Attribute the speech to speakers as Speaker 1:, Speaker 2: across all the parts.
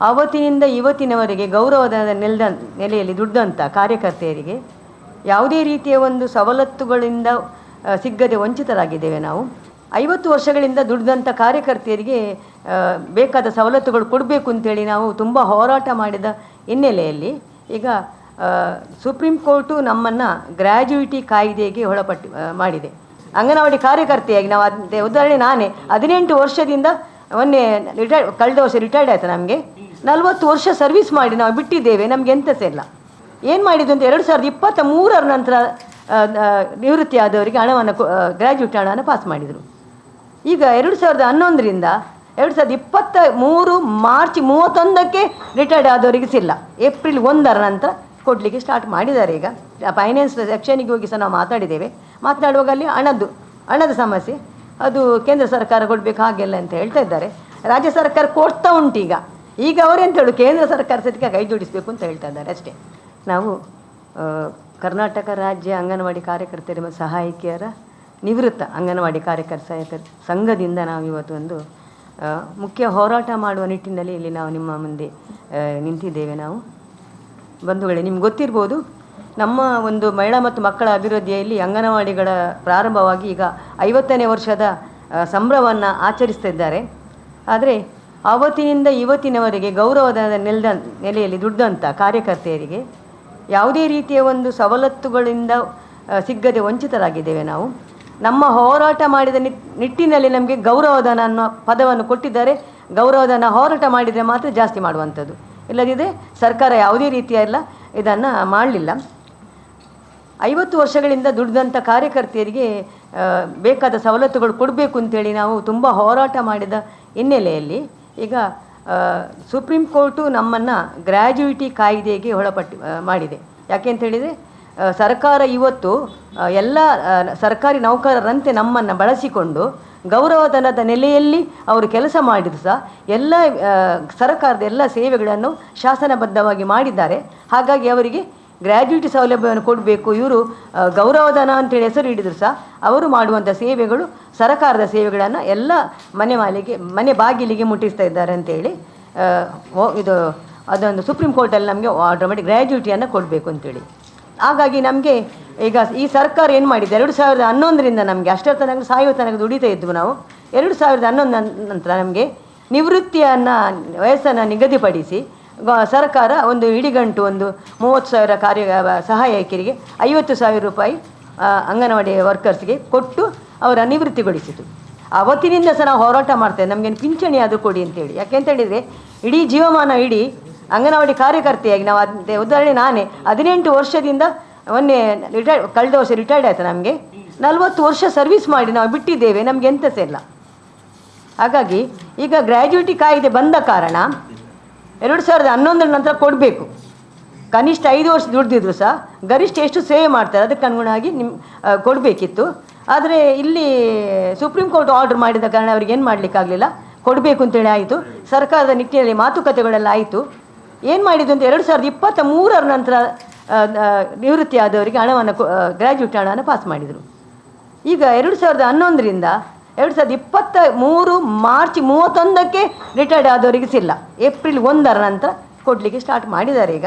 Speaker 1: ಆವತ್ತಿನಿಂದ ಇವತ್ತಿನವರೆಗೆ ಗೌರವದ ನೆಲದ ನೆಲೆಯಲ್ಲಿ ದುಡ್ಡಂತ ಕಾರ್ಯಕರ್ತೆಯರಿಗೆ ಯಾವುದೇ ರೀತಿಯ ಒಂದು ಸವಲತ್ತುಗಳಿಂದ ಸಿಗ್ಗದೆ ವಂಚಿತರಾಗಿದ್ದೇವೆ ನಾವು. ಐವತ್ತು ವರ್ಷಗಳಿಂದ ದುಡ್ದಂಥ ಕಾರ್ಯಕರ್ತೆಯರಿಗೆ ಬೇಕಾದ ಸವಲತ್ತುಗಳು ಕೊಡಬೇಕು ಅಂತೇಳಿ ನಾವು ತುಂಬ ಹೋರಾಟ ಮಾಡಿದ ಹಿನ್ನೆಲೆಯಲ್ಲಿ ಈಗ ಸುಪ್ರೀಂ ಕೋರ್ಟು ನಮ್ಮನ್ನು ಗ್ರ್ಯಾಜುಯಿಟಿ ಕಾಯ್ದೆಗೆ ಒಳಪಟ್ಟು ಮಾಡಿದೆ. ಅಂಗನವಾಡಿ ಕಾರ್ಯಕರ್ತೆಯಾಗಿ ನಾವು ಅದೇ, ಉದಾಹರಣೆ ನಾನೇ. ಹದಿನೆಂಟು ವರ್ಷದಿಂದ ಮೊನ್ನೆ ರಿಟೈರ್ಡ್ ಕಳೆದ ವರ್ಷ ರಿಟೈರ್ಡ್ ಆಯಿತು ನಮಗೆ. ನಲವತ್ತು ವರ್ಷ ಸರ್ವಿಸ್ ಮಾಡಿ ನಾವು ಬಿಟ್ಟಿದ್ದೇವೆ, ನಮಗೆ ಎಂತ ಸಹ ಇಲ್ಲ. ಏನು ಮಾಡಿದ್ದು ಅಂತ ಎರಡು ಸಾವಿರದ ಇಪ್ಪತ್ತ ಮೂರರ ನಂತರ ನಿವೃತ್ತಿ ಆದವರಿಗೆ ಹಣವನ್ನು ಗ್ರ್ಯಾಜುಯೇಟ್ ಹಣವನ್ನು ಪಾಸ್ ಮಾಡಿದರು. ಈಗ ಎರಡು ಸಾವಿರದ ಹನ್ನೊಂದರಿಂದ ಎರಡು ಸಾವಿರದ ಇಪ್ಪತ್ತ ಮೂರು ಮಾರ್ಚ್ ಮೂವತ್ತೊಂದಕ್ಕೆ ರಿಟೈರ್ಡ್ ಆದವರಿಗೆ ಸಿಲ್ಲ. ಏಪ್ರಿಲ್ ಒಂದರ ನಂತರ ಕೊಡಲಿಕ್ಕೆ ಸ್ಟಾರ್ಟ್ ಮಾಡಿದ್ದಾರೆ ಈಗ. ಫೈನಾನ್ಸ್ ಸೆಕ್ಷನಿಗೆ ಹೋಗಿ ಸಹ ನಾವು ಮಾತಾಡಿದ್ದೇವೆ. ಮಾತನಾಡುವಾಗ ಅಲ್ಲಿ ಹಣದ್ದು, ಹಣದ ಸಮಸ್ಯೆ. ಅದು ಕೇಂದ್ರ ಸರ್ಕಾರ ಕೊಡಬೇಕು ಹಾಗೆಲ್ಲ ಅಂತ ಹೇಳ್ತಾ ಇದ್ದಾರೆ. ರಾಜ್ಯ ಸರ್ಕಾರ ಕೊಡ್ತಾ ಉಂಟು ಈಗ ಈಗ ಅವರೆಂತ ಹೇಳು ಕೇಂದ್ರ ಸರ್ಕಾರ ಸದ್ಯಕ್ಕೆ ಕೈ ಜೋಡಿಸಬೇಕು ಅಂತ ಹೇಳ್ತಾ ಇದ್ದಾರೆ ಅಷ್ಟೇ. ನಾವು ಕರ್ನಾಟಕ ರಾಜ್ಯ ಅಂಗನವಾಡಿ ಕಾರ್ಯಕರ್ತರ ಸಹಾಯಕಿಯರ ನಿವೃತ್ತ ಅಂಗನವಾಡಿ ಕಾರ್ಯಕರ್ತ ಸಂಘದಿಂದ ನಾವು ಇವತ್ತು ಒಂದು ಮುಖ್ಯ ಹೋರಾಟ ಮಾಡುವ ನಿಟ್ಟಿನಲ್ಲಿ ಇಲ್ಲಿ ನಾವು ನಿಮ್ಮ ಮುಂದೆ ನಿಂತಿದ್ದೇವೆ ನಾವು. ಬಂಧುಗಳೇ, ನಿಮ್ಗೆ ಗೊತ್ತಿರ್ಬೋದು, ನಮ್ಮ ಒಂದು ಮಹಿಳಾ ಮತ್ತು ಮಕ್ಕಳ ಅಭಿವೃದ್ಧಿಯಲ್ಲಿ ಅಂಗನವಾಡಿಗಳ ಪ್ರಾರಂಭವಾಗಿ ಈಗ ಐವತ್ತನೇ ವರ್ಷದ ಸಂಭ್ರಮವನ್ನು ಆಚರಿಸ್ತಿದ್ದಾರೆ ಆದರೆ ಆವತ್ತಿನಿಂದ ಇವತ್ತಿನವರೆಗೆ ಗೌರವದ ನೆಲದ ನೆಲೆಯಲ್ಲಿ ದುಡ್ದಂಥ ಕಾರ್ಯಕರ್ತೆಯರಿಗೆ ಯಾವುದೇ ರೀತಿಯ ಒಂದು ಸವಲತ್ತುಗಳಿಂದ ಸಿಗದೆ ವಂಚಿತರಾಗಿದ್ದೇವೆ ನಾವು. ನಮ್ಮ ಹೋರಾಟ ಮಾಡಿದ ನಿಟ್, ನಿಟ್ಟಿನಲ್ಲಿ ನಮಗೆ ಗೌರವಧನ ಅನ್ನೋ ಪದವನ್ನು ಕೊಟ್ಟಿದ್ದಾರೆ. ಗೌರವಧನ ಹೋರಾಟ ಮಾಡಿದರೆ ಮಾತ್ರ ಜಾಸ್ತಿ ಮಾಡುವಂಥದ್ದು. ಇಲ್ಲದಿದ್ದರೆ ಸರ್ಕಾರ ಯಾವುದೇ ರೀತಿಯ ಎಲ್ಲ ಇದನ್ನು ಮಾಡಲಿಲ್ಲ. ಐವತ್ತು ವರ್ಷಗಳಿಂದ ದುಡಿದಂಥ ಕಾರ್ಯಕರ್ತೆಯರಿಗೆ ಬೇಕಾದ ಸವಲತ್ತುಗಳು ಕೊಡಬೇಕು ಅಂತೇಳಿ ನಾವು ತುಂಬ ಹೋರಾಟ ಮಾಡಿದ ಹಿನ್ನೆಲೆಯಲ್ಲಿ ಈಗ ಸುಪ್ರೀಂ ಕೋರ್ಟು ನಮ್ಮನ್ನು ಗ್ರ್ಯಾಜುಯಿಟಿ ಕಾಯ್ದೆಗೆ ಒಳಪಟ್ಟು ಮಾಡಿದೆ. ಯಾಕೆ ಅಂತ ಹೇಳಿದರೆ ಸರ್ಕಾರ ಇವತ್ತು ಎಲ್ಲ ಸರ್ಕಾರಿ ನೌಕರರಂತೆ ನಮ್ಮನ್ನು ಬಳಸಿಕೊಂಡು ಗೌರವಧನದ ನೆಲೆಯಲ್ಲಿ ಅವರು ಕೆಲಸ ಮಾಡಿದ್ರು ಸಹ ಎಲ್ಲ ಸರ್ಕಾರದ ಎಲ್ಲ ಸೇವೆಗಳನ್ನು ಶಾಸನಬದ್ಧವಾಗಿ ಮಾಡಿದ್ದಾರೆ. ಹಾಗಾಗಿ ಅವರಿಗೆ ಗ್ರ್ಯಾಜುಯಿಟಿ ಸೌಲಭ್ಯವನ್ನು ಕೊಡಬೇಕು. ಇವರು ಗೌರವಧನ ಅಂತೇಳಿ ಹೆಸರು ಹಿಡಿದ್ರು ಸಹ, ಅವರು ಮಾಡುವಂಥ ಸೇವೆಗಳು, ಸರಕಾರದ ಸೇವೆಗಳನ್ನು ಎಲ್ಲ ಮನೆ ಮಾಲಿಗೆ, ಮನೆ ಬಾಗಿಲಿಗೆ ಮುಟ್ಟಿಸ್ತಾ ಇದ್ದಾರೆ ಅಂತೇಳಿ ಇದು, ಅದೊಂದು ಸುಪ್ರೀಂ ಕೋರ್ಟಲ್ಲಿ ನಮಗೆ ಆರ್ಡರ್ ಮಾಡಿ ಗ್ರ್ಯಾಜ್ಯುಯಿಟಿಯನ್ನು ಕೊಡಬೇಕು ಅಂತೇಳಿ. ಹಾಗಾಗಿ ನಮಗೆ ಈಗ ಈ ಸರ್ಕಾರ ಏನು ಮಾಡಿದೆ? ಎರಡು ಸಾವಿರದ ಹನ್ನೊಂದರಿಂದ ನಮಗೆ ಅಷ್ಟರ ತನಕ ಸಾಯುವ ತನಕ ದುಡಿತಾ ಇದ್ವು ನಾವು. ಎರಡು ಸಾವಿರದ ಹನ್ನೊಂದು ನನ್- ನಂತರ ನಮಗೆ ನಿವೃತ್ತಿಯನ್ನು, ವಯಸ್ಸನ್ನು ನಿಗದಿಪಡಿಸಿ ಸರ್ಕಾರ ಒಂದು ಇಡಿಗಂಟು, ಒಂದು ಮೂವತ್ತು ಸಾವಿರ ಕಾರ್ಯ ಸಹಾಯಕರಿಗೆ ಐವತ್ತು ಸಾವಿರ ರೂಪಾಯಿ ಅಂಗನವಾಡಿ ವರ್ಕರ್ಸ್ಗೆ ಕೊಟ್ಟು ಅವರ ನಿವೃತ್ತಿಗೊಳಿಸಿತು. ಅವತ್ತಿನಿಂದ ಸಹ ನಾವು ಹೋರಾಟ ಮಾಡ್ತೇವೆ ನಮಗೇನು ಪಿಂಚಣಿ ಆದರೂ ಕೊಡಿ ಅಂತೇಳಿ. ಯಾಕೆ ಅಂತ ಹೇಳಿದರೆ ಇಡೀ ಜೀವಮಾನ, ಇಡೀ ಅಂಗನವಾಡಿ ಕಾರ್ಯಕರ್ತೆಯಾಗಿ ನಾವು ಅದೇ ಉದಾಹರಣೆ ನಾನೇ, ಹದಿನೆಂಟು ವರ್ಷದಿಂದ ಮೊನ್ನೆ ರಿಟೈರ್ಡ್ ಕಳೆದ ವರ್ಷ ರಿಟೈರ್ಡ್ ಆಯಿತು ನಮಗೆ. ನಲವತ್ತು ವರ್ಷ ಸರ್ವಿಸ್ ಮಾಡಿ ನಾವು ಬಿಟ್ಟಿದ್ದೇವೆ. ನಮಗೆ ಎಂತ ಸಹ ಇಲ್ಲ. ಹಾಗಾಗಿ ಈಗ ಗ್ರ್ಯಾಜುಯಿಟಿ ಕಾಯಿದೆ ಬಂದ ಕಾರಣ ಎರಡು ಸಾವಿರದ ಹನ್ನೊಂದರ ನಂತರ ಕೊಡಬೇಕು. ಕನಿಷ್ಠ ಐದು ವರ್ಷ ದುಡ್ದಿದ್ರು ಸಹ ಗರಿಷ್ಠ ಎಷ್ಟು ಸೇವೆ ಮಾಡ್ತಾರೆ ಅದಕ್ಕೆ ಅನುಗುಣವಾಗಿ ನಿಮ್ಮ ಕೊಡಬೇಕಿತ್ತು. ಆದರೆ ಇಲ್ಲಿ ಸುಪ್ರೀಂ ಕೋರ್ಟ್ ಆರ್ಡರ್ ಮಾಡಿದ ಕಾರಣ ಅವ್ರಿಗೆ ಏನು ಮಾಡಲಿಕ್ಕಾಗಲಿಲ್ಲ ಕೊಡಬೇಕು ಅಂತೇಳಿ ಆಯಿತು. ಸರ್ಕಾರದ ನಿಟ್ಟಿನಲ್ಲಿ ಮಾತುಕತೆಗಳೆಲ್ಲ ಆಯಿತು. ಏನು ಮಾಡಿದ್ದು ಅಂತ ಎರಡು ಸಾವಿರದ ಇಪ್ಪತ್ತ ಮೂರರ ನಂತರ ನಿವೃತ್ತಿ ಆದವರಿಗೆ ಹಣವನ್ನು ಗ್ರ್ಯಾಜುಯೇಟ್ ಹಣವನ್ನು ಪಾಸ್ ಮಾಡಿದರು. ಈಗ ಎರಡು ಸಾವಿರದ ಹನ್ನೊಂದರಿಂದ ಎರಡು ಸಾವಿರದ ಇಪ್ಪತ್ತ ಮೂರು ಮಾರ್ಚ್ ಮೂವತ್ತೊಂದಕ್ಕೆ ರಿಟೈರ್ಡ್ ಆದವರಿಗೆ ಸಿಲ್ಲ. ಏಪ್ರಿಲ್ ಒಂದರ ನಂತರ ಕೊಡಲಿಕ್ಕೆ ಸ್ಟಾರ್ಟ್ ಮಾಡಿದ್ದಾರೆ ಈಗ.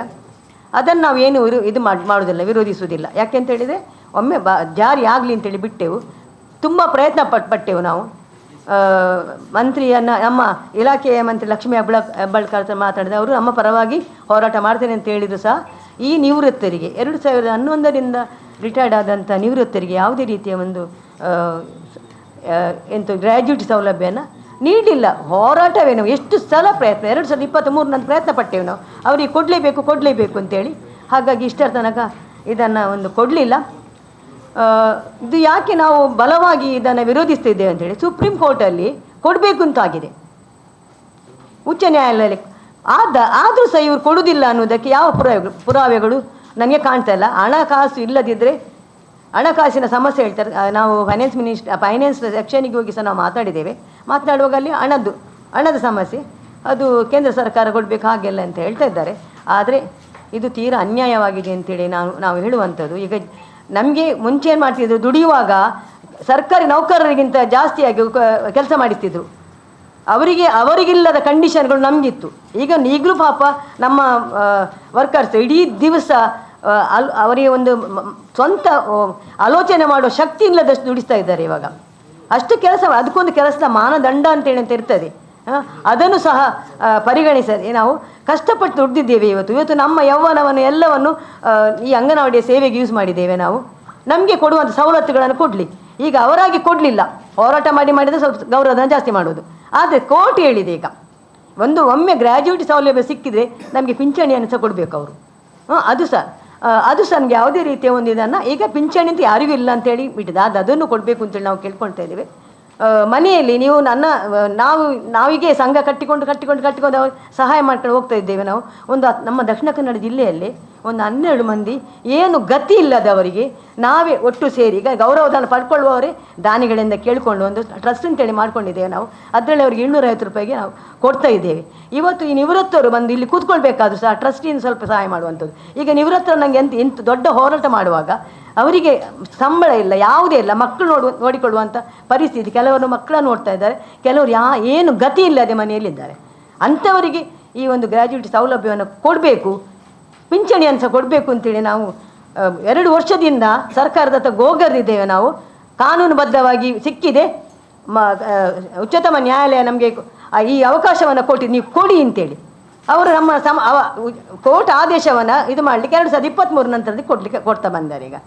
Speaker 1: ಅದನ್ನು ನಾವು ಏನು ಇದು ಮಾಡಿ ಮಾಡೋದಿಲ್ಲ ವಿರೋಧಿಸುವುದಿಲ್ಲ. ಯಾಕೆ ಹೇಳಿದರೆ, ಒಮ್ಮೆ ಬ, ಜಾರಿ ಆಗಲಿ ಅಂತೇಳಿ ಬಿಟ್ಟೆವು. ತುಂಬ ಪ್ರಯತ್ನ ಪಟ್ಟು ಪಟ್ಟೆವು ನಾವು. ಮಂತ್ರಿಯನ್ನು, ನಮ್ಮ ಇಲಾಖೆಯ ಮಂತ್ರಿ ಲಕ್ಷ್ಮೀ ಹೆಬ್ಬಳ ಹೆಬ್ಬಳ್ಕರ್ ಹತ್ರ ಮಾತಾಡಿದ ಅವರು, ನಮ್ಮ ಪರವಾಗಿ ಹೋರಾಟ ಮಾಡ್ತೇನೆ ಅಂತ ಹೇಳಿದ್ರು ಸಹ, ಈ ನಿವೃತ್ತರಿಗೆ, ಎರಡು ಸಾವಿರದ ಹನ್ನೊಂದರಿಂದ ರಿಟೈರ್ಡ್ ಆದಂಥ ನಿವೃತ್ತರಿಗೆ ಯಾವುದೇ ರೀತಿಯ ಒಂದು ಎಂತ ಗ್ರ್ಯಾಜುಯಿಟಿ ಸೌಲಭ್ಯನ ನೀಡಲಿಲ್ಲ ನಾವು ಎಷ್ಟು ಸಲ ಪ್ರಯತ್ನ? ಎರಡು ಸಾವಿರದ ಇಪ್ಪತ್ತ್ ನಾನು ಪ್ರಯತ್ನ ಪಟ್ಟೆವು ನಾವು. ಅವರಿಗೆ ಕೊಡಲೇಬೇಕು ಕೊಡಲೇಬೇಕು ಅಂತೇಳಿ. ಹಾಗಾಗಿ ಇಷ್ಟರ ತನಕ ಇದನ್ನು ಒಂದು ಕೊಡಲಿಲ್ಲ. ಇದು ಯಾಕೆ ನಾವು ಬಲವಾಗಿ ಇದನ್ನು ವಿರೋಧಿಸ್ತಿದ್ದೇವೆ ಅಂತೇಳಿ ಸುಪ್ರೀಂ ಕೋರ್ಟಲ್ಲಿ ಕೊಡಬೇಕು ಅಂತಾಗಿದೆ. ಉಚ್ಚ ನ್ಯಾಯಾಲಯದಲ್ಲಿ. ಆದ, ಆದರೂ ಸಹ ಇವರು ಕೊಡುವುದಿಲ್ಲ ಅನ್ನೋದಕ್ಕೆ ಯಾವ ಪುರಾವೆಗಳು ಪುರಾವೆಗಳು? ನನಗೆ ಕಾಣ್ತಾ ಇಲ್ಲ. ಹಣಕಾಸು ಇಲ್ಲದಿದ್ದರೆ ಹಣಕಾಸಿನ ಸಮಸ್ಯೆ ಹೇಳ್ತಾರೆ. ನಾವು ಫೈನಾನ್ಸ್ ಮಿನಿಸ್ಟರ್ ಫೈನಾನ್ಸ್ ಸೆಕ್ಷನಿಗೆ ಹೋಗಿ ಸಹ ನಾವು ಮಾತಾಡಿದ್ದೇವೆ. ಮಾತನಾಡುವಾಗ ಅಲ್ಲಿ ಹಣದ್ದು, ಹಣದ ಸಮಸ್ಯೆ. ಅದು ಕೇಂದ್ರ ಸರ್ಕಾರ ಕೊಡಬೇಕು ಹಾಗೆಲ್ಲ ಅಂತ ಹೇಳ್ತಾ ಇದ್ದಾರೆ. ಆದರೆ ಇದು ತೀರಾ ಅನ್ಯಾಯವಾಗಿದೆ ಅಂತೇಳಿ ನಾವು ನಾವು ಹೇಳುವಂಥದ್ದು. ಈಗ ನಮಗೆ ಮುಂಚೆ ಏನು ಮಾಡ್ತಿದ್ರು? ದುಡಿಯುವಾಗ ಸರ್ಕಾರಿ ನೌಕರರಿಗಿಂತ ಜಾಸ್ತಿಯಾಗಿ ಕೆಲಸ ಮಾಡಿಸ್ತಿದ್ರು. ಅವರಿಗೆ, ಅವರಿಗಿಲ್ಲದ ಕಂಡೀಷನ್ಗಳು ನಮಗಿತ್ತು. ಈಗ ಈಗಲೂ ಪಾಪ ನಮ್ಮ ವರ್ಕರ್ಸ್ ಇಡೀ ದಿವಸ ಅಲ್, ಅವರಿಗೆ ಒಂದು ಸ್ವಂತ ಆಲೋಚನೆ ಮಾಡುವ ಶಕ್ತಿ ಇಲ್ಲದಷ್ಟು ದುಡಿಸ್ತಾ ಇದ್ದಾರೆ ಇವಾಗ. ಅಷ್ಟು ಕೆಲಸ, ಅದಕ್ಕೊಂದು ಕೆಲಸದ ಮಾನದಂಡ ಅಂತೇಳಿ ಅಂತ ಇರ್ತದೆ. ಅದನ್ನು ಸಹ ಪರಿಗಣಿಸದೆ. ನಾವು ಕಷ್ಟಪಟ್ಟು ದುಡ್ದಿದ್ದೇವೆ ಇವತ್ತು. ಇವತ್ತು ನಮ್ಮ ಯೌವನವನ್ನು ಎಲ್ಲವನ್ನು ಈ ಅಂಗನವಾಡಿಯ ಸೇವೆಗೆ ಯೂಸ್ ಮಾಡಿದ್ದೇವೆ ನಾವು. ನಮಗೆ ಕೊಡುವಂಥ ಸವಲತ್ತುಗಳನ್ನು ಕೊಡಲಿ ಈಗ ಅವರಾಗಿ ಕೊಡಲಿಲ್ಲ. ಹೋರಾಟ ಮಾಡಿ ಮಾಡಿದರೆ ಸ್ವಲ್ಪ ಗೌರವನ ಜಾಸ್ತಿ ಮಾಡೋದು ಆದರೆ ಕೋರ್ಟ್ ಹೇಳಿದೆ ಈಗ. ಒಂದು ಒಮ್ಮೆ ಗ್ರ್ಯಾಜುಯೇಟ್ ಸೌಲಭ್ಯ ಸಿಕ್ಕಿದರೆ ನಮಗೆ ಪಿಂಚಣಿಯನ್ನು ಸಹ ಕೊಡಬೇಕು ಅವರು. ಅದು ಸಹ. ಆ, ಅದು ಸಹ ನಮಗೆ ಯಾವುದೇ ರೀತಿಯ ಒಂದು ಇದನ್ನು ಈಗ ಪಿಂಚಣಿ ಅಂತ ಯಾರಿಗೂ ಇಲ್ಲ ಅಂತೇಳಿ ಬಿಟ್ಟಿದೆ. ಅದು ಅದನ್ನು ಕೊಡಬೇಕು ಅಂತೇಳಿ ನಾವು ಕೇಳ್ಕೊಳ್ತಾ ಇದ್ದೇವೆ. ಮನೆಯಲ್ಲಿ ನೀವು ನನ್ನ ನಾವು, ನಾವಿಗೆ ಸಂಘ ಕಟ್ಟಿಕೊಂಡು ಕಟ್ಟಿಕೊಂಡು ಕಟ್ಟಿಕೊಂಡು ಸಹಾಯ ಮಾಡ್ಕೊಂಡು ಹೋಗ್ತಾ ಇದ್ದೇವೆ ನಾವು. ಒಂದು ನಮ್ಮ ದಕ್ಷಿಣ ಕನ್ನಡ ಜಿಲ್ಲೆಯಲ್ಲಿ ಒಂದು ಹನ್ನೆರಡು ಮಂದಿ ಏನು ಗತಿ ಇಲ್ಲದವರಿಗೆ ನಾವೇ ಒಟ್ಟು ಸೇರಿ, ಈಗ ಗೌರವಧನ ಪಡ್ಕೊಳ್ಳುವವರೇ ದಾನಿಗಳಿಂದ ಕೇಳಿಕೊಂಡು ಒಂದು ಟ್ರಸ್ಟ್ ಅಂತೇಳಿ ಮಾಡ್ಕೊಂಡಿದ್ದೇವೆ ನಾವು. ಅದರಲ್ಲಿ ಅವರಿಗೆ ಇನ್ನೂರೈವತ್ತು ರೂಪಾಯಿಗೆ ನಾವು ಕೊಡ್ತಾ ಇದ್ದೇವೆ. ಇವತ್ತು ಈ ನಿವೃತ್ತರು ಬಂದು ಇಲ್ಲಿ ಕೂತ್ಕೊಳ್ಬೇಕಾದ್ರೂ ಸಹ ಟ್ರಸ್ಟಿಯಿಂದ ಸ್ವಲ್ಪ ಸಹಾಯ ಮಾಡುವಂಥದ್ದು. ಈಗ ನಿವೃತ್ತರು ನನಗೆ ಎಂತ ಇಂಥ ದೊಡ್ಡ ಹೋರಾಟ ಮಾಡುವಾಗ ಅವರಿಗೆ ಸಂಬಳ ಇಲ್ಲ, ಯಾವುದೇ ಇಲ್ಲ. ಮಕ್ಕಳು ನೋಡುವ ನೋಡಿಕೊಳ್ಳುವಂಥ ಪರಿಸ್ಥಿತಿ. ಕೆಲವರು ಮಕ್ಕಳನ್ನು ನೋಡ್ತಾ ಇದ್ದಾರೆ. ಕೆಲವರು ಯಾ, ಏನು ಗತಿ ಇಲ್ಲದೆ ಮನೆಯಲ್ಲಿದ್ದಾರೆ. ಅಂಥವರಿಗೆ ಈ ಒಂದು ಗ್ರ್ಯಾಜುಯೇಟ್ ಸೌಲಭ್ಯವನ್ನು ಕೊಡಬೇಕು. ಪಿಂಚಣಿಯನ್ನು ಸಹ ಕೊಡಬೇಕು ಅಂತೇಳಿ ನಾವು ಎರಡು ವರ್ಷದಿಂದ ಸರ್ಕಾರದ ಹತ್ರ ಗೋಗರಿದ್ದೇವೆ ನಾವು. ಕಾನೂನುಬದ್ಧವಾಗಿ ಸಿಕ್ಕಿದೆ. ಮ ಉಚ್ಚತಮ ನ್ಯಾಯಾಲಯ ನಮಗೆ ಈ ಅವಕಾಶವನ್ನು ಕೊಟ್ಟಿದ್ದು ನೀವು ಕೊಡಿ ಅಂತೇಳಿ. ಅವರು ನಮ್ಮ ಸಮ ಕೋರ್ಟ್ ಆದೇಶವನ್ನು ಇದು ಮಾಡಲಿಕ್ಕೆ ಎರಡು ಸಾವಿರದ ಇಪ್ಪತ್ತ್ಮೂರು ನಂತರದಲ್ಲಿ ಕೊಡಲಿಕ್ಕೆ ಕೊಡ್ತಾ ಬಂದಾರೆ ಈಗ.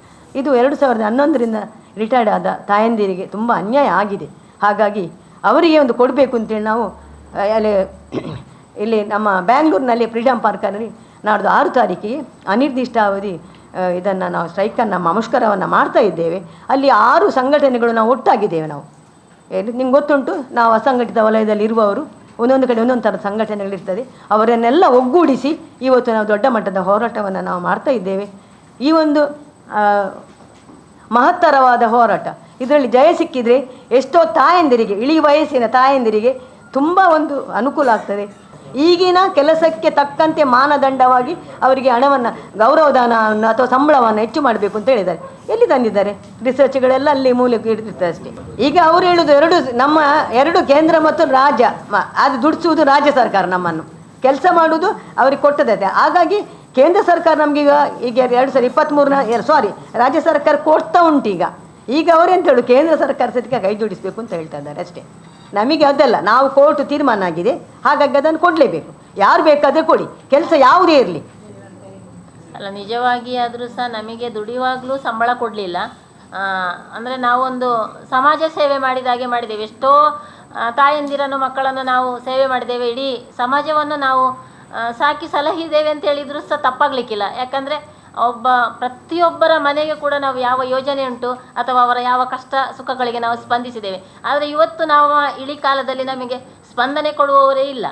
Speaker 1: ಇದು ಎರಡು ಸಾವಿರದ ಹನ್ನೊಂದರಿಂದ ರಿಟೈರ್ಡ್ ಆದ ತಾಯಂದಿರಿಗೆ ತುಂಬ ಅನ್ಯಾಯ ಆಗಿದೆ. ಹಾಗಾಗಿ ಅವರಿಗೆ ಒಂದು ಕೊಡಬೇಕು ಅಂತೇಳಿ ನಾವು ಅಲ್ಲಿ ಇಲ್ಲಿ ನಮ್ಮ ಬ್ಯಾಂಗ್ಳೂರಿನಲ್ಲಿ ಫ್ರೀಡಮ್ ಪಾರ್ಕಲ್ಲಿ ನಾಡ್ದು ಆರು ತಾರೀಕಿಗೆ ಅನಿರ್ದಿಷ್ಟಾವಧಿ ಇದನ್ನು ನಾವು ಸ್ಟ್ರೈಕನ್ನು ಮುಷ್ಕರವನ್ನು ಮಾಡ್ತಾ ಇದ್ದೇವೆ. ಅಲ್ಲಿ ಆರು ಸಂಘಟನೆಗಳು ನಾವು ಒಟ್ಟಾಗಿದ್ದೇವೆ ನಾವು. ನಿಮ್ಗೆ ಗೊತ್ತುಂಟು? ನಾವು ಅಸಂಘಟಿತ ವಲಯದಲ್ಲಿ ಇರುವವರು ಒಂದೊಂದು ಕಡೆ ಒಂದೊಂದು ಥರದ ಸಂಘಟನೆಗಳಿರ್ತದೆ. ಅವರನ್ನೆಲ್ಲ ಒಗ್ಗೂಡಿಸಿ ಇವತ್ತು ನಾವು ದೊಡ್ಡ ಮಟ್ಟದ ಹೋರಾಟವನ್ನು ನಾವು ಮಾಡ್ತಾ ಇದ್ದೇವೆ. ಈ ಒಂದು ಮಹತ್ತರವಾದ ಹೋರಾಟ. ಇದರಲ್ಲಿ ಜಯ ಸಿಕ್ಕಿದರೆ ಎಷ್ಟೋ ತಾಯಂದಿರಿಗೆ, ಇಳಿ ವಯಸ್ಸಿನ ತಾಯಂದಿರಿಗೆ ತುಂಬ ಒಂದು ಅನುಕೂಲ ಆಗ್ತದೆ. ಈಗಿನ ಕೆಲಸಕ್ಕೆ ತಕ್ಕಂತೆ ಮಾನದಂಡವಾಗಿ ಅವರಿಗೆ ಹಣವನ್ನು ಗೌರವಧನವನ್ನು ಅಥವಾ ಸಂಬಳವನ್ನು ಹೆಚ್ಚು ಮಾಡಬೇಕು ಅಂತ ಹೇಳಿದ್ದಾರೆ. ಎಲ್ಲಿ ತಂದಿದ್ದಾರೆ? ರಿಸರ್ಚ್ಗಳೆಲ್ಲ ಅಲ್ಲಿ ಮೂಲಕ್ಕೆ ಇರ್ತಿರ್ತದೆ ಅಷ್ಟೇ. ಈಗ ಅವರು ಹೇಳುದು ಎರಡು, ನಮ್ಮ ಎರಡು ಕೇಂದ್ರ ಮತ್ತು ರಾಜ್ಯ. ಅದು ದುಡಿಸುವುದು ರಾಜ್ಯ ಸರ್ಕಾರ ನಮ್ಮನ್ನು. ಕೆಲಸ ಮಾಡುವುದು ಅವ್ರಿಗೆ ಕೊಟ್ಟದೈತೆ ಹಾಗಾಗಿ ಕೇಂದ್ರ ಸರ್ಕಾರ ನಮಗೀಗ ಈಗ ಎರಡು ಸಾವಿರ ಇಪ್ಪತ್ತ್ಮೂರನ ಸಾರಿ ರಾಜ್ಯ ಸರ್ಕಾರ ಕೊಡ್ತಾ ಉಂಟು ಈಗ. ಈಗ ಅವರೆಂತ ಹೇಳು, ಕೇಂದ್ರ ಸರ್ಕಾರ ಸದ್ಯಕ್ಕೆ ಕೈ ಜೋಡಿಸಬೇಕು ಅಂತ ಹೇಳ್ತಾ ಇದ್ದಾರೆ ಅಷ್ಟೇ. ನಮಗೆ ಅದಲ್ಲ, ನಾವು ಕೋರ್ಟ್ ತೀರ್ಮಾನ ಆಗಿದೆ, ಹಾಗಾಗಿ ಅದನ್ನು ಕೊಡಲೇಬೇಕು. ಯಾರು ಬೇಕಾದರೆ ಕೊಡಿ, ಕೆಲಸ ಯಾವುದೇ ಇರಲಿ.
Speaker 2: ಅಲ್ಲ, ನಿಜವಾಗಿ ಆದರೂ ಸಹ ನಮಗೆ ದುಡಿಯುವಾಗಲೂ ಸಂಬಳ ಕೊಡಲಿಲ್ಲ. ಅಂದರೆ ನಾವೊಂದು ಸಮಾಜ ಸೇವೆ ಮಾಡಿದ ಹಾಗೆ ಮಾಡಿದ್ದೇವೆ. ಎಷ್ಟೋ ತಾಯಂದಿರನ್ನು, ಮಕ್ಕಳನ್ನು ನಾವು ಸೇವೆ ಮಾಡಿದ್ದೇವೆ. ಇಡೀ ಸಮಾಜವನ್ನು ನಾವು ಸಾಕಿ ಸಲಹಿದ್ದೇವೆ ಅಂತ ಹೇಳಿದರೂ ಸಹ ತಪ್ಪಾಗಲಿಕ್ಕಿಲ್ಲ. ಯಾಕಂದರೆ ಒಬ್ಬ ಪ್ರತಿಯೊಬ್ಬರ ಮನೆಗೆ ಕೂಡ ನಾವು ಯಾವ ಯೋಜನೆ ಉಂಟು ಅಥವಾ ಅವರ ಯಾವ ಕಷ್ಟ ಸುಖಗಳಿಗೆ ನಾವು ಸ್ಪಂದಿಸಿದ್ದೇವೆ. ಆದರೆ ಇವತ್ತು ನಾವು ಇಳಿ ಕಾಲದಲ್ಲಿ ನಮಗೆ ಸ್ಪಂದನೆ ಕೊಡುವವರೇ ಇಲ್ಲ.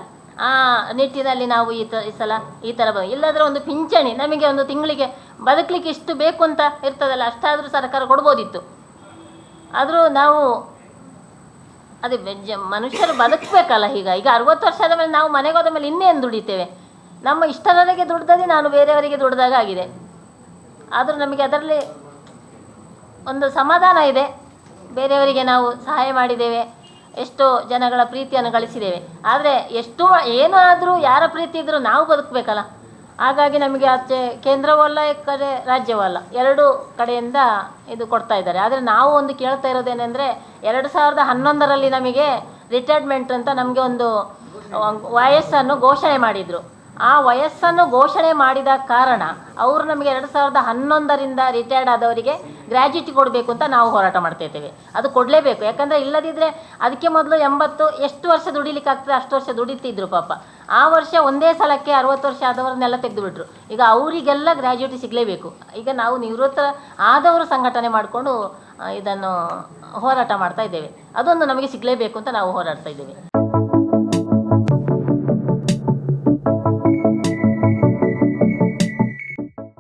Speaker 2: ಆ ನಿಟ್ಟಿನಲ್ಲಿ ನಾವು ಈ ಈ ಸಲ ಈ ಥರ ಇಲ್ಲದ್ರೆ ಒಂದು ಪಿಂಚಣಿ, ನಮಗೆ ಒಂದು ತಿಂಗಳಿಗೆ ಬದುಕಲಿಕ್ಕೆ ಇಷ್ಟು ಬೇಕು ಅಂತ ಇರ್ತದಲ್ಲ, ಅಷ್ಟಾದರೂ ಸರ್ಕಾರ ಕೊಡ್ಬೋದಿತ್ತು. ಆದರೂ ನಾವು ಅದೇ ಮನುಷ್ಯರು ಬದುಕಬೇಕಲ್ಲ ಈಗ ಈಗ ಅರವತ್ತು ವರ್ಷದ ಮೇಲೆ ನಾವು ಮನೆಗೆ ಹೋದ ಮೇಲೆ ಇನ್ನೇನು ದುಡಿತೇವೆ? ನಮ್ಮ ಇಷ್ಟರವರೆಗೆ ದುಡ್ದದೇ ನಾನು ಬೇರೆಯವರಿಗೆ ದುಡ್ದಾಗ ಆಗಿದೆ ಆದರೂ ನಮಗೆ ಅದರಲ್ಲಿ ಒಂದು ಸಮಾಧಾನ ಇದೆ. ಬೇರೆಯವರಿಗೆ ನಾವು ಸಹಾಯ ಮಾಡಿದ್ದೇವೆ. ಎಷ್ಟೋ ಜನಗಳ ಪ್ರೀತಿಯನ್ನು ಗಳಿಸಿದ್ದೇವೆ. ಆದರೆ ಎಷ್ಟು ಏನು ಆದರೂ ಯಾರ ಪ್ರೀತಿ ಇದ್ದರೂ ನಾವು ಬದುಕಬೇಕಲ್ಲ. ಹಾಗಾಗಿ ನಮಗೆ ಆಚೆ ಕೇಂದ್ರವೂ ಅಲ್ಲ, ಈ ಕಡೆ ರಾಜ್ಯವೂ ಅಲ್ಲ. ಎರಡು ಕಡೆಯಿಂದ ಇದು ಕೊಡ್ತಾ ಇದ್ದಾರೆ. ಆದರೆ ನಾವು ಒಂದು ಕೇಳ್ತಾ ಇರೋದೇನೆಂದರೆ, ಎರಡು ಸಾವಿರದ ಹನ್ನೊಂದರಲ್ಲಿ ನಮಗೆ ರಿಟೈರ್ಮೆಂಟ್ ಅಂತ ನಮಗೆ ಒಂದು, ವಯಸ್ಸನ್ನು ಘೋಷಣೆ ಮಾಡಿದರು. ಆ ವಯಸ್ಸನ್ನು ಘೋಷಣೆ ಮಾಡಿದ ಕಾರಣ ಅವರು ನಮಗೆ ಎರಡು ಸಾವಿರದ ಹನ್ನೊಂದರಿಂದ ರಿಟೈರ್ಡ್ ಆದವರಿಗೆ ಗ್ರ್ಯಾಜುಯಿಟಿ ಕೊಡಬೇಕು ಅಂತ ನಾವು ಹೋರಾಟ ಮಾಡ್ತಾ ಇದ್ದೇವೆ. ಅದು ಕೊಡಲೇಬೇಕು. ಯಾಕಂದರೆ ಇಲ್ಲದಿದ್ದರೆ ಅದಕ್ಕೆ ಮೊದಲು ಎಂಬತ್ತು, ಎಷ್ಟು ವರ್ಷ ದುಡಿಲಿಕ್ಕೆ ಆಗ್ತದೆ, ಅಷ್ಟು ವರ್ಷ ದುಡಿತಿದ್ರು ಪಾಪ. ಆ ವರ್ಷ ಒಂದೇ ಸಲಕ್ಕೆ ಅರವತ್ತು ವರ್ಷ ಆದವರನ್ನೆಲ್ಲ ತೆಗೆದುಬಿಟ್ರು. ಈಗ ಅವರಿಗೆಲ್ಲ ಗ್ರ್ಯಾಜುಯಿಟಿ ಸಿಗಲೇಬೇಕು. ಈಗ ನಾವು ನಿವೃತ್ತ ಆದವರು ಸಂಘಟನೆ ಮಾಡಿಕೊಂಡು ಇದನ್ನು ಹೋರಾಟ ಮಾಡ್ತಾ ಇದ್ದೇವೆ. ಅದೊಂದು ನಮಗೆ ಸಿಗಲೇಬೇಕು ಅಂತ ನಾವು ಹೋರಾಡ್ತಾ ಇದ್ದೇವೆ.